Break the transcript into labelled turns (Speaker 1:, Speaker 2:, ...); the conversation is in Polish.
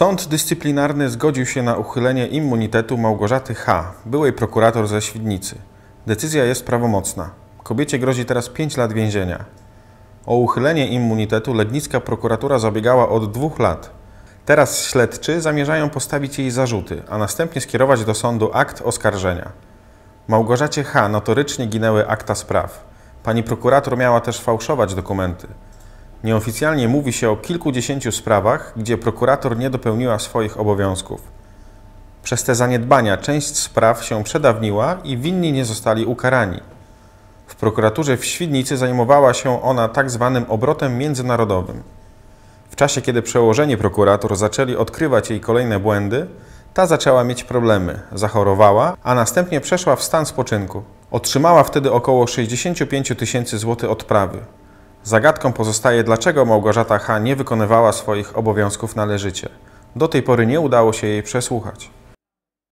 Speaker 1: Sąd dyscyplinarny zgodził się na uchylenie immunitetu Małgorzaty H., byłej prokurator ze Świdnicy. Decyzja jest prawomocna. Kobiecie grozi teraz 5 lat więzienia. O uchylenie immunitetu legnicka prokuratura zabiegała od dwóch lat. Teraz śledczy zamierzają postawić jej zarzuty, a następnie skierować do sądu akt oskarżenia. Małgorzacie H. notorycznie ginęły akta spraw. Pani prokurator miała też fałszować dokumenty. Nieoficjalnie mówi się o kilkudziesięciu sprawach, gdzie prokurator nie dopełniła swoich obowiązków. Przez te zaniedbania część spraw się przedawniła i winni nie zostali ukarani. W prokuraturze w Świdnicy zajmowała się ona tak zwanym obrotem międzynarodowym. W czasie, kiedy przełożeni prokurator zaczęli odkrywać jej kolejne błędy, ta zaczęła mieć problemy, zachorowała, a następnie przeszła w stan spoczynku. Otrzymała wtedy około 65 tysięcy złotych odprawy. Zagadką pozostaje, dlaczego Małgorzata H. nie wykonywała swoich obowiązków należycie. Do tej pory nie udało się jej przesłuchać.